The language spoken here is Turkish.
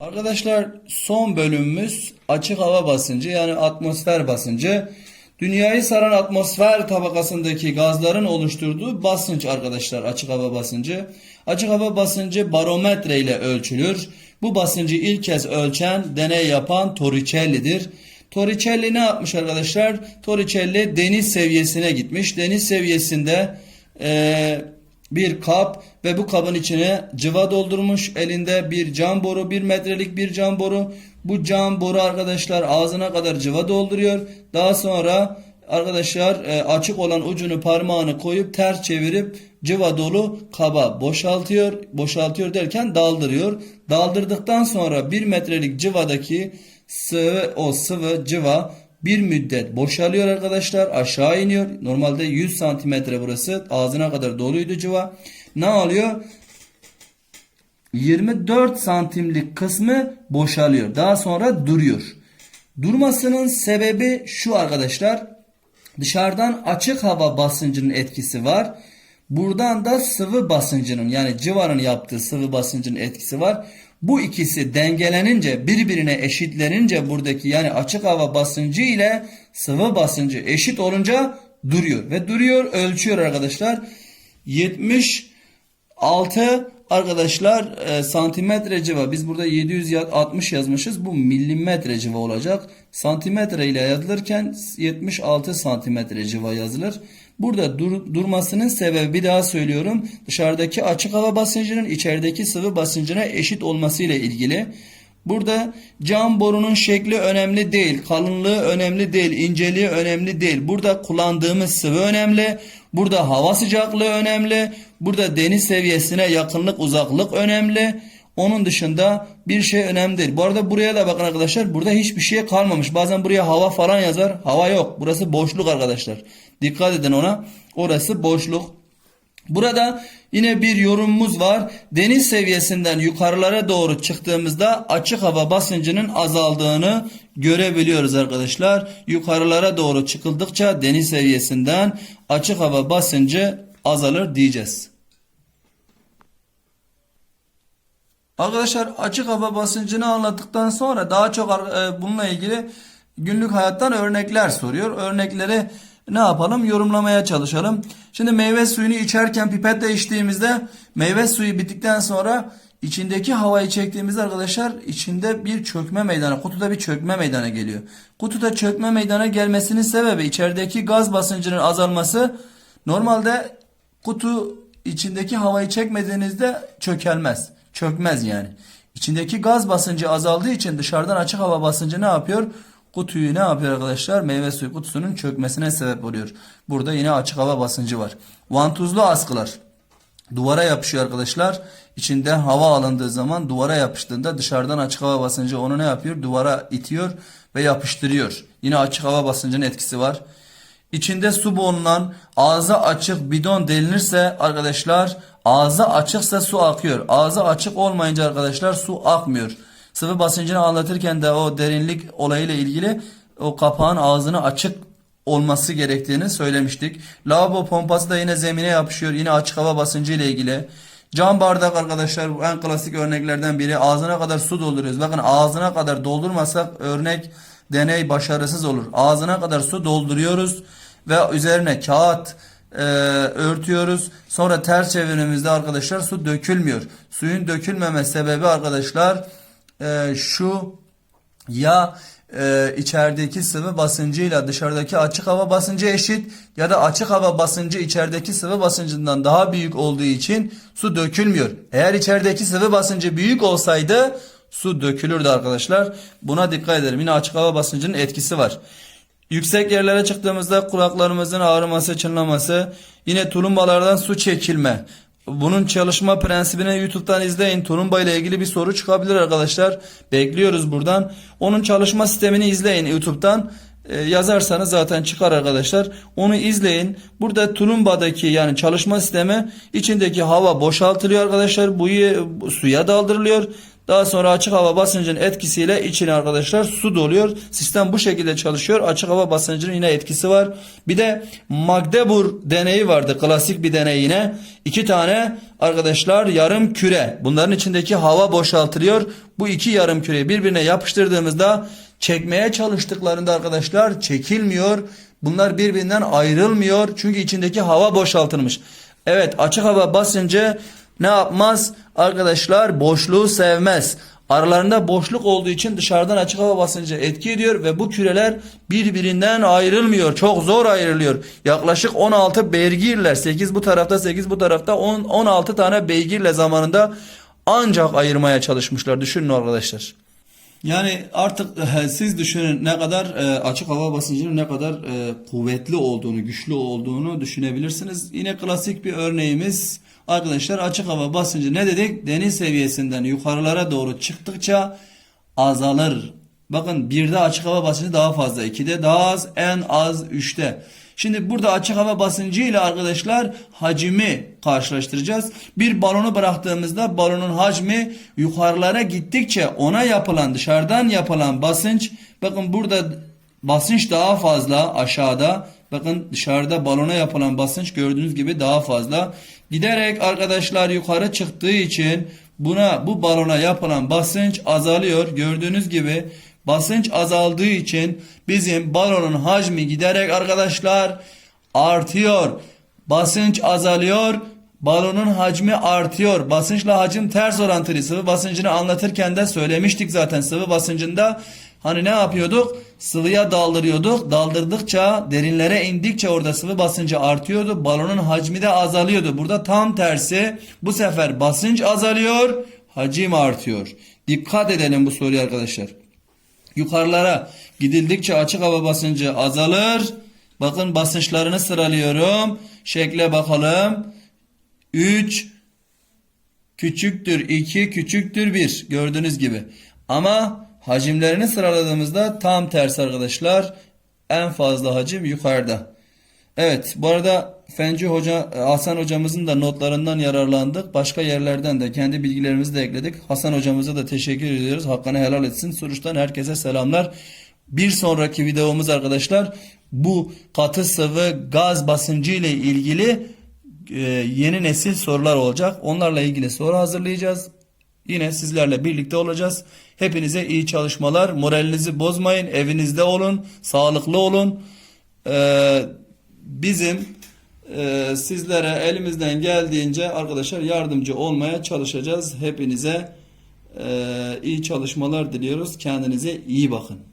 Arkadaşlar son bölümümüz açık hava basıncı yani atmosfer basıncı. Dünyayı saran atmosfer tabakasındaki gazların oluşturduğu basınç arkadaşlar açık hava basıncı. Açık hava basıncı barometre ile ölçülür. Bu basıncı ilk kez ölçen, deney yapan Torricelli'dir. Torricelli ne yapmış arkadaşlar? Torricelli deniz seviyesine gitmiş. Deniz seviyesinde eee bir kap ve bu kabın içine cıva doldurmuş. Elinde bir cam boru, bir metrelik bir cam boru. Bu cam boru arkadaşlar ağzına kadar cıva dolduruyor. Daha sonra arkadaşlar e, açık olan ucunu parmağını koyup ters çevirip cıva dolu kaba boşaltıyor. Boşaltıyor derken daldırıyor. Daldırdıktan sonra bir metrelik cıvadaki sıvı o sıvı cıva bir müddet boşalıyor arkadaşlar. Aşağı iniyor. Normalde 100 santimetre burası. Ağzına kadar doluydu cıva. Ne alıyor? 24 santimlik kısmı boşalıyor. Daha sonra duruyor. Durmasının sebebi şu arkadaşlar. Dışarıdan açık hava basıncının etkisi var. Buradan da sıvı basıncının yani civarın yaptığı sıvı basıncının etkisi var. Bu ikisi dengelenince birbirine eşitlenince buradaki yani açık hava basıncı ile sıvı basıncı eşit olunca duruyor. Ve duruyor ölçüyor arkadaşlar. 76 arkadaşlar e, santimetre civa. Biz burada 760 yazmışız. Bu milimetre civa olacak. Santimetre ile yazılırken 76 santimetre civa yazılır. Burada dur, durmasının sebebi bir daha söylüyorum. Dışarıdaki açık hava basıncının içerideki sıvı basıncına eşit olması ile ilgili. Burada cam borunun şekli önemli değil, kalınlığı önemli değil, inceliği önemli değil. Burada kullandığımız sıvı önemli. Burada hava sıcaklığı önemli. Burada deniz seviyesine yakınlık, uzaklık önemli. Onun dışında bir şey önemli değil. Bu arada buraya da bakın arkadaşlar. Burada hiçbir şey kalmamış. Bazen buraya hava falan yazar. Hava yok. Burası boşluk arkadaşlar. Dikkat edin ona. Orası boşluk. Burada yine bir yorumumuz var. Deniz seviyesinden yukarılara doğru çıktığımızda açık hava basıncının azaldığını görebiliyoruz arkadaşlar. Yukarılara doğru çıkıldıkça deniz seviyesinden açık hava basıncı azalır diyeceğiz. Arkadaşlar açık hava basıncını anlattıktan sonra daha çok e, bununla ilgili günlük hayattan örnekler soruyor. Örnekleri ne yapalım? Yorumlamaya çalışalım. Şimdi meyve suyunu içerken pipetle içtiğimizde meyve suyu bittikten sonra içindeki havayı çektiğimizde arkadaşlar içinde bir çökme meydana, kutuda bir çökme meydana geliyor. Kutuda çökme meydana gelmesinin sebebi içerideki gaz basıncının azalması. Normalde kutu içindeki havayı çekmediğinizde çökelmez. Çökmez yani. İçindeki gaz basıncı azaldığı için dışarıdan açık hava basıncı ne yapıyor? Kutuyu ne yapıyor arkadaşlar? Meyve suyu kutusunun çökmesine sebep oluyor. Burada yine açık hava basıncı var. Vantuzlu askılar. Duvara yapışıyor arkadaşlar. İçinden hava alındığı zaman duvara yapıştığında dışarıdan açık hava basıncı onu ne yapıyor? Duvara itiyor ve yapıştırıyor. Yine açık hava basıncının etkisi var. İçinde su bulunan ağzı açık bidon delinirse arkadaşlar ağzı açıksa su akıyor. Ağzı açık olmayınca arkadaşlar su akmıyor. Sıvı basıncını anlatırken de o derinlik olayıyla ilgili o kapağın ağzını açık olması gerektiğini söylemiştik. Lavabo pompası da yine zemine yapışıyor. Yine açık hava basıncı ile ilgili. Cam bardak arkadaşlar en klasik örneklerden biri. Ağzına kadar su dolduruyoruz. Bakın ağzına kadar doldurmasak örnek deney başarısız olur. Ağzına kadar su dolduruyoruz ve üzerine kağıt e, örtüyoruz. Sonra ters çevirdiğimizde arkadaşlar su dökülmüyor. Suyun dökülmeme sebebi arkadaşlar e, şu ya e, içerideki sıvı basıncıyla dışarıdaki açık hava basıncı eşit ya da açık hava basıncı içerideki sıvı basıncından daha büyük olduğu için su dökülmüyor. Eğer içerideki sıvı basıncı büyük olsaydı su dökülürdü arkadaşlar. Buna dikkat edelim. Yine açık hava basıncının etkisi var. Yüksek yerlere çıktığımızda kulaklarımızın ağrıması, çınlaması, yine tulumbalardan su çekilme. Bunun çalışma prensibini YouTube'dan izleyin. Tulumba ile ilgili bir soru çıkabilir arkadaşlar. Bekliyoruz buradan. Onun çalışma sistemini izleyin YouTube'dan. Ee, yazarsanız zaten çıkar arkadaşlar. Onu izleyin. Burada tulumbadaki yani çalışma sistemi içindeki hava boşaltılıyor arkadaşlar. Bu suya daldırılıyor. Daha sonra açık hava basıncının etkisiyle içine arkadaşlar su doluyor. Sistem bu şekilde çalışıyor. Açık hava basıncının yine etkisi var. Bir de Magdeburg deneyi vardı. Klasik bir deney yine. İki tane arkadaşlar yarım küre. Bunların içindeki hava boşaltılıyor. Bu iki yarım küreyi birbirine yapıştırdığımızda çekmeye çalıştıklarında arkadaşlar çekilmiyor. Bunlar birbirinden ayrılmıyor. Çünkü içindeki hava boşaltılmış. Evet açık hava basıncı ne yapmaz? Arkadaşlar boşluğu sevmez. Aralarında boşluk olduğu için dışarıdan açık hava basıncı etki ediyor ve bu küreler birbirinden ayrılmıyor. Çok zor ayrılıyor. Yaklaşık 16 beygirle 8 bu tarafta 8 bu tarafta 10, 16 tane beygirle zamanında ancak ayırmaya çalışmışlar. Düşünün arkadaşlar. Yani artık e, siz düşünün ne kadar e, açık hava basıncının ne kadar e, kuvvetli olduğunu, güçlü olduğunu düşünebilirsiniz. Yine klasik bir örneğimiz arkadaşlar açık hava basıncı ne dedik? Deniz seviyesinden yukarılara doğru çıktıkça azalır. Bakın birde açık hava basıncı daha fazla, ikide daha az, en az üçte. Şimdi burada açık hava basıncı ile arkadaşlar hacmi karşılaştıracağız. Bir balonu bıraktığımızda balonun hacmi yukarılara gittikçe ona yapılan dışarıdan yapılan basınç bakın burada basınç daha fazla aşağıda. Bakın dışarıda balona yapılan basınç gördüğünüz gibi daha fazla. Giderek arkadaşlar yukarı çıktığı için buna bu balona yapılan basınç azalıyor. Gördüğünüz gibi basınç azaldığı için bizim balonun hacmi giderek arkadaşlar artıyor. Basınç azalıyor. Balonun hacmi artıyor. Basınçla hacim ters orantılı. Sıvı basıncını anlatırken de söylemiştik zaten. Sıvı basıncında hani ne yapıyorduk? Sıvıya daldırıyorduk. Daldırdıkça derinlere indikçe orada sıvı basıncı artıyordu. Balonun hacmi de azalıyordu. Burada tam tersi. Bu sefer basınç azalıyor. Hacim artıyor. Dikkat edelim bu soruya arkadaşlar. Yukarılara gidildikçe açık hava basıncı azalır. Bakın basınçlarını sıralıyorum. Şekle bakalım. 3 küçüktür 2 küçüktür 1 gördüğünüz gibi. Ama hacimlerini sıraladığımızda tam tersi arkadaşlar. En fazla hacim yukarıda. Evet bu arada Fenci Hoca Hasan hocamızın da notlarından yararlandık. Başka yerlerden de kendi bilgilerimizi de ekledik. Hasan hocamıza da teşekkür ediyoruz. Hakkını helal etsin. Suruç'tan herkese selamlar. Bir sonraki videomuz arkadaşlar bu katı sıvı gaz basıncı ile ilgili e, yeni nesil sorular olacak. Onlarla ilgili soru hazırlayacağız. Yine sizlerle birlikte olacağız. Hepinize iyi çalışmalar. Moralinizi bozmayın. Evinizde olun. Sağlıklı olun. Ee, bizim e, sizlere elimizden geldiğince arkadaşlar yardımcı olmaya çalışacağız. Hepinize e, iyi çalışmalar diliyoruz. Kendinize iyi bakın.